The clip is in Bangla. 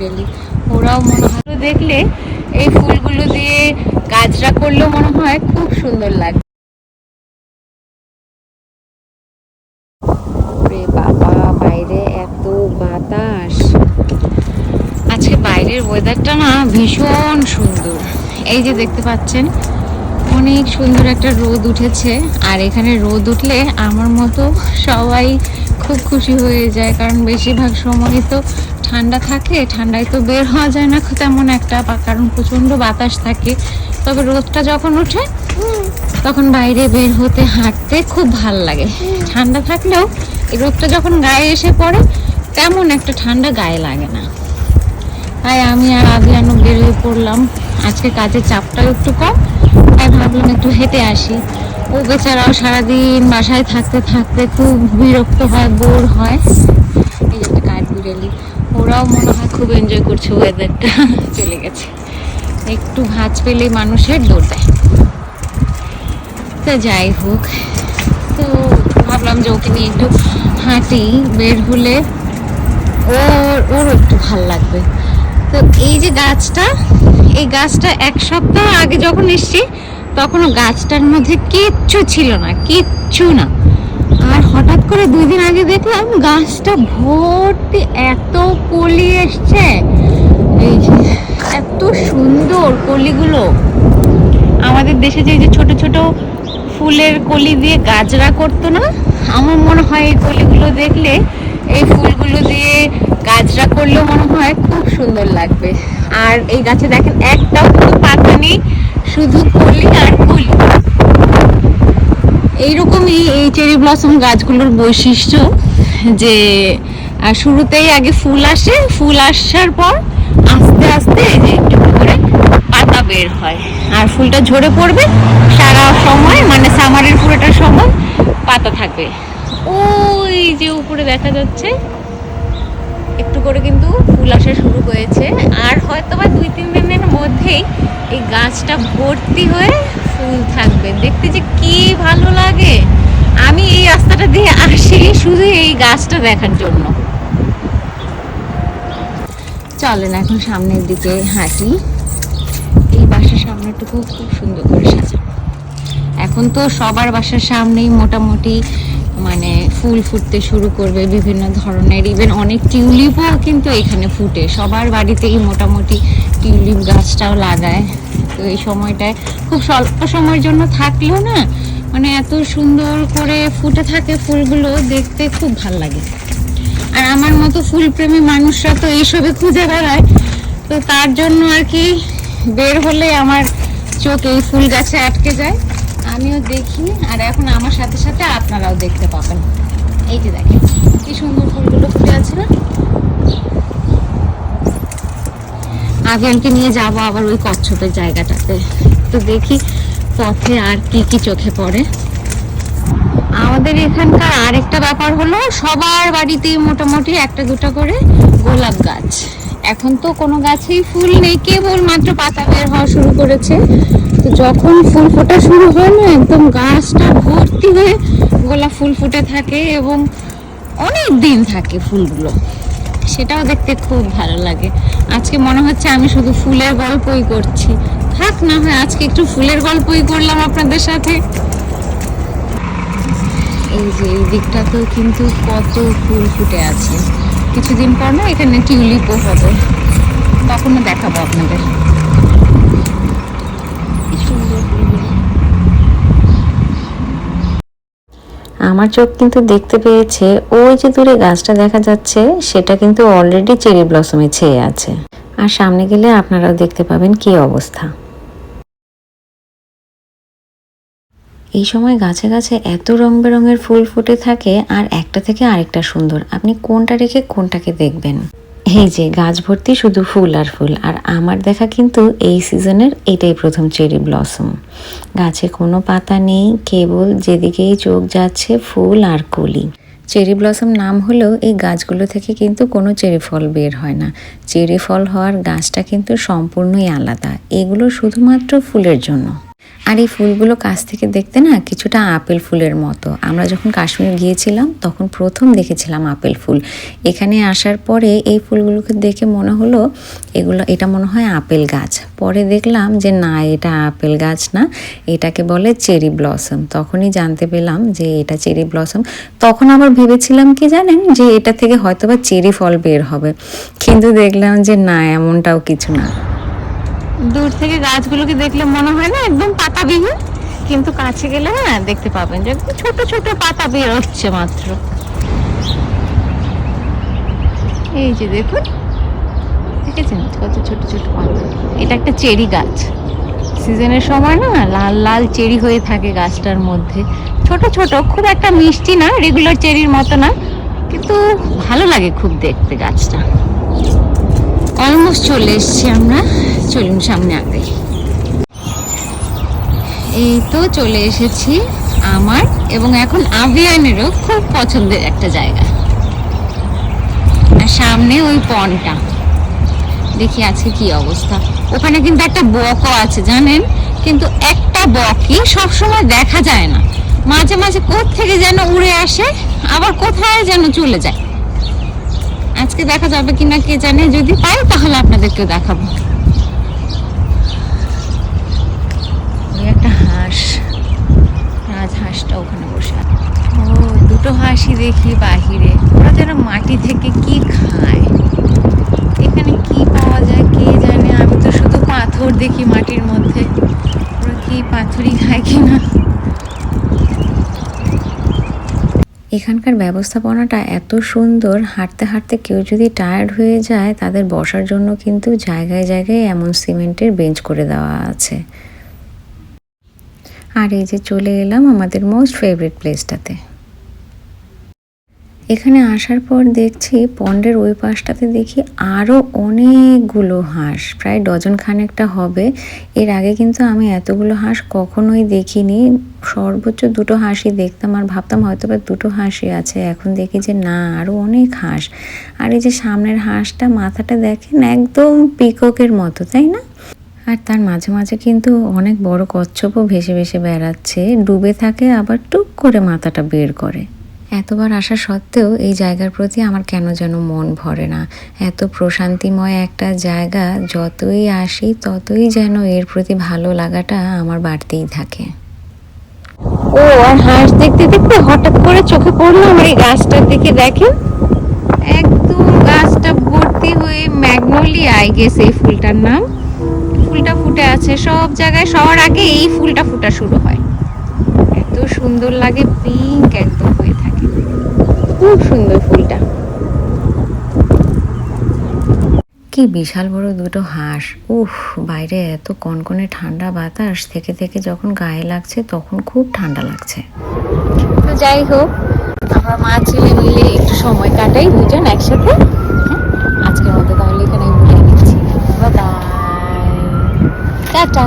বিড়ালি ওরাও মনে হয় দেখলে এই ফুলগুলো দিয়ে গাছরা করলেও মনে হয় খুব সুন্দর লাগে বাইরের ওয়েদারটা না ভীষণ সুন্দর। এই যে দেখতে পাচ্ছেন, অনেক সুন্দর একটা রোদ উঠেছে। আর এখানে রোদ উঠলে আমার মতো সবাই খুব খুশি হয়ে যায়, কারণ বেশিরভাগ সময় তো ঠান্ডা থাকে, ঠান্ডায় তো বের হওয়া যায় না তেমন একটা কারণ প্রচণ্ড বাতাস থাকে। তবে রোদটা যখন ওঠে, তখন বাইরে বের হতে, হাঁটতে খুব ভালো লাগে। ঠান্ডা থাকলেও এই রোদটা যখন গায়ে এসে পড়ে, তেমন একটা ঠান্ডা গায়ে লাগে না। তাই আমি আর আভিয়ানো বেরিয়ে পড়লাম। আজকে কাজের চাপটাও একটু কম, তাই ভাবলাম একটু হেঁটে আসি। ও বেচারাও সারাদিন বাসায় থাকতে থাকতে খুব বিরক্ত হয়, বোর হয়। এই একটা কাঠ বিড়ালি ওরাও মনে হয় খুব এনজয় করছে ওয়েদারটা চলে গেছে। একটু ভাঁজ পেলে মানুষের দৌড় দেয়। তো যাই হোক, তো ভাবলাম যে ওকে নিয়ে একটু হাঁটি, বের হলে ওর ওর একটু ভালো লাগবে। তো এই যে গাছটা, এই গাছটা এক সপ্তাহ আগে যখন এসছি, তখনও গাছটার মধ্যে কিচ্ছু ছিল না, কিচ্ছু না। আর হঠাৎ করে দুই দিন আগে দেখলাম গাছটা ভর্তি, এত কলি এসছে। এত সুন্দর কলিগুলো। আমাদের দেশে যে ছোট ছোট ফুলের কলি দিয়ে গাজরা করতো না, আমার মনে হয় এই কলিগুলো দেখলে এই ফুলগুলো দিয়ে গাজরা করলেও মনে হয় খুব সুন্দর লাগবে। আর এই গাছে দেখেন একটাও কিন্তু পাতা নেই শুধু কলি আর ফুল এইরকমই চেরি ব্লসম গাছগুলোর বৈশিষ্ট্য যে শুরুতেই আগে ফুল আসে, ফুল আসার পর আস্তে আস্তে এই যে একটু করে পাতা বের হয়। আর ফুলটা ঝরে পড়বে সারা সময় মানে সামারের পুরোটা সময় পাতা থাকবে। ওই যে উপরে দেখা যাচ্ছে, একটু করে কিন্তু ফুল আসা শুরু হয়েছে। আর হয়তো বা দুই, তিন দিনের মধ্যেই এই গাছটা ভর্তি হয়ে ফুল থাকবে। দেখতে যে কি ভালো লাগে! আমি এই রাস্তাটা দিয়ে আসি শুধু এই গাছটা দেখার জন্য। চলেন এখন সামনের দিকে হাঁটি। এই বাসার সামনেটুকু খুব সুন্দর করে সাজানো এখন তো সবার বাসার সামনেই মোটামুটি মানে ফুল ফুটতে শুরু করবে বিভিন্ন ধরনের। ইভেন অনেক টিউলিপও কিন্তু এখানে ফুটে। সবার বাড়িতেই মোটামুটি টিউলিপ গাছটাও লাগায়। তো এই সময়টায় খুব স্বল্প সময়ের জন্য থাকলেও না মানে এত সুন্দর করে ফুটে থাকে ফুলগুলো দেখতে খুব ভালো লাগে। আর আমার মতো ফুলপ্রেমী মানুষরা তো এইসবে খুঁজে বেড়ায়, তো তার জন্য আর কি বের হলে আমার চোখ এই ফুল গাছে আটকে যায়। আমিও দেখি, আর এখন আমার সাথে সাথে আপনারাও দেখতে পাবেন। এই যে দেখেন, কি সুন্দর ফুলগুলো ফুটে আছে না? আভিয়ানকে নিয়ে যাব আবার ওই কচ্ছপের জায়গাটাতে। তো দেখি পথে আর কি কি চোখে পড়ে? আমাদের এখানকার আরেকটা ব্যাপার হলো, সবার বাড়িতেই মোটামুটি একটা দুটো করে গোলাপ গাছ। এখন তো কোনো গাছেই ফুল নেই, কেবল মাত্র পাতা বের হওয়া শুরু করেছে। তো যখন ফুল ফোটা শুরু হয় না একদম গাছটা ভর্তি হয়ে গোলাপ ফুল ফুটে থাকে এবং অনেক দিন থাকে ফুলগুলো। সেটাও দেখতে খুব ভালো লাগে। আজকে মনে হচ্ছে আমি শুধু ফুলের গল্পই করছি। থাক, না হয় আজকে একটু ফুলের গল্পই করলাম আপনাদের সাথে। এই যে, এই দিকটাতেও কিন্তু কত ফুল ফুটে আছে। কিছুদিন পর না এখানে টিউলিপও হবে। তখনও দেখাবো আপনাদের। আমার চোখ কিন্তু দেখতে পেয়েছে, ওই যে দূরে গাছটা দেখা যাচ্ছে, সেটা কিন্তু অলরেডি চেরি ব্লসমে ছেয়ে আছে। আর সামনে গেলে আপনারাও দেখতে পাবেন কি অবস্থা। এই সময় গাছে গাছে এত রং বেরঙের ফুল ফুটে থাকে আর একটা থেকে আরেকটা সুন্দর। আপনি কোনটা রেখে কোনটাকে দেখবেন? এই যে, গাছ ভর্তি শুধু ফুল আর ফুল, আর আমার দেখা কিন্তু এই সিজনের এটাই প্রথম চেরি ব্লসম। গাছে কোনো পাতা নেই, কেবল যেদিকেই চোখ যাচ্ছে ফুল আর কলি। চেরি ব্লসম নাম হলেও এই গাছগুলো থেকে কিন্তু কোনো চেরি ফল বের হয় না। চেরি ফল হওয়ার গাছটা কিন্তু সম্পূর্ণই আলাদা। এগুলো শুধুমাত্র ফুলের জন্য। আর এই ফুলগুলো কাছ থেকে দেখতে না কিছুটা আপেল ফুলের মতো। আমরা যখন কাশ্মীর গিয়েছিলাম, তখন প্রথম দেখেছিলাম আপেল ফুল। এখানে আসার পরে এই ফুলগুলোকে দেখে মনে হলো এগুলো, এটা মনে হয় আপেল গাছ। পরে দেখলাম যে না, এটা আপেল গাছ না, এটাকে বলে চেরি ব্লসম। তখনই জানতে পেলাম যে এটা চেরি ব্লসম। তখন আবার ভেবেছিলাম কি জানেন, যে এটা থেকে হয়তো বা চেরি ফল বের হবে। কিন্তু দেখলাম যে না, এমনটাও কিছু না। দূর থেকে গাছগুলোকে দেখলে মনে হয় না একদম পাতাবিহীন, কিন্তু কাছে গেলে না দেখতে পাবেন যে ছোট ছোট পাতা বের হচ্ছে মাত্র। এই যে দেখুন, দেখেছেন কত ছোট ছোট পাতা? এটা একটা চেরি গাছ। সিজনের সময় না লাল লাল চেরি হয়ে থাকে গাছটার মধ্যে। ছোট ছোট, খুব একটা মিষ্টি না রেগুলার চেরির মতো না, কিন্তু ভালো লাগে খুব দেখতে গাছটা। অলমোস্ট চলে এসেছি আমরা। চলুন সামনে আগে এই তো চলে এসেছি আমার এবং এখন আভিয়ানেরও খুব পছন্দের একটা জায়গা। আর সামনে ওই পনটা। দেখি আজকে কি অবস্থা। ওখানে কিন্তু একটা বকও আছে, জানেন? কিন্তু একটা বকই সবসময় দেখা যায় না। মাঝে মাঝে কোথ থেকে যেন উড়ে আসে, আবার কোথায় যেন চলে যায়। আজকে দেখা যাবে কিনা কে জানে, যদি পাই তাহলে আপনাদেরকেও দেখাবো। একটা হাঁস রাজহাঁসটা ওখানে বসে। ও, দুটো হাঁসই দেখি বাহিরে। ওরা যেন মাটি থেকে কি খায়। এখানে কি পাওয়া যায় কে জানে? আমি তো শুধু পাথর দেখি মাটির মধ্যে। ওরা কি পাথরই খায় কিনা? এখানকার ব্যবস্থাপনাটা এত সুন্দর, হাঁটতে হাঁটতে কেউ যদি টায়ার্ড হয়ে যায়, তাদের বসার জন্য কিন্তু জায়গায় জায়গায় এমন সিমেন্টের বেঞ্চ করে দেওয়া আছে। আর এই যে চলে এলাম আমাদের মোস্ট ফেভারিট প্লেসটাতে এখানে আসার পর দেখছি পন্ডের ওই পাশটাতে দেখি আরও অনেকগুলো হাঁস, প্রায় ডজন খানেকটা হবে। এর আগে কিন্তু আমি এতগুলো হাঁস কখনোই দেখিনি। সর্বোচ্চ দুটো হাঁসই দেখতাম আর ভাবতাম হয়তো বা দুটো হাঁসই আছে। এখন দেখি যে না আরও অনেক হাঁস। আর এই যে সামনের হাঁসটা মাথাটা দেখেন একদম পিককের মতো, তাই না? আর তার মাঝে মাঝে কিন্তু অনেক বড় কচ্ছপও ভেসে ভেসে বেড়াচ্ছে। ডুবে থাকে, আবার টুক করে মাথাটা বের করে। এতবার আসা সত্ত্বেও এই জায়গার প্রতি আমার কেন যেন মন ভরে না। এত প্রশান্তিময় একটা জায়গা যতই আসি ততই যেন এর প্রতি ভালো লাগাটা আমার বাড়তেই থাকে। ও আর হাঁস দেখতে দেখতে হঠাৎ করে চোখে পড়ল আমার এই গাছটার দিকে দেখেন। একদম গাছটা ভর্তি হয়ে ম্যাগনোলিয়া আই গেস এই ফুলটার নাম। ফুলটা ফুটে আছে সব জায়গায় সবার আগে এই ফুলটা ফুটা শুরু হয়। এত সুন্দর লাগে পিঙ্ক একদম। খুব সুন্দর ফুলটা। কি বিশাল বড় দুটো হাঁস। উফ বাইরে এত কনকনে ঠান্ডা বাতাস। থেকে থেকে যখন গায়ে লাগছে তখন খুব ঠান্ডা লাগছে। তো যাই হোক আমরা মা ছেলে মিলে একটু সময় কাটাই দুজন একসাথে। আজকের মতো তাহলে এখানে ঘুরে নিচ্ছি। টাটা।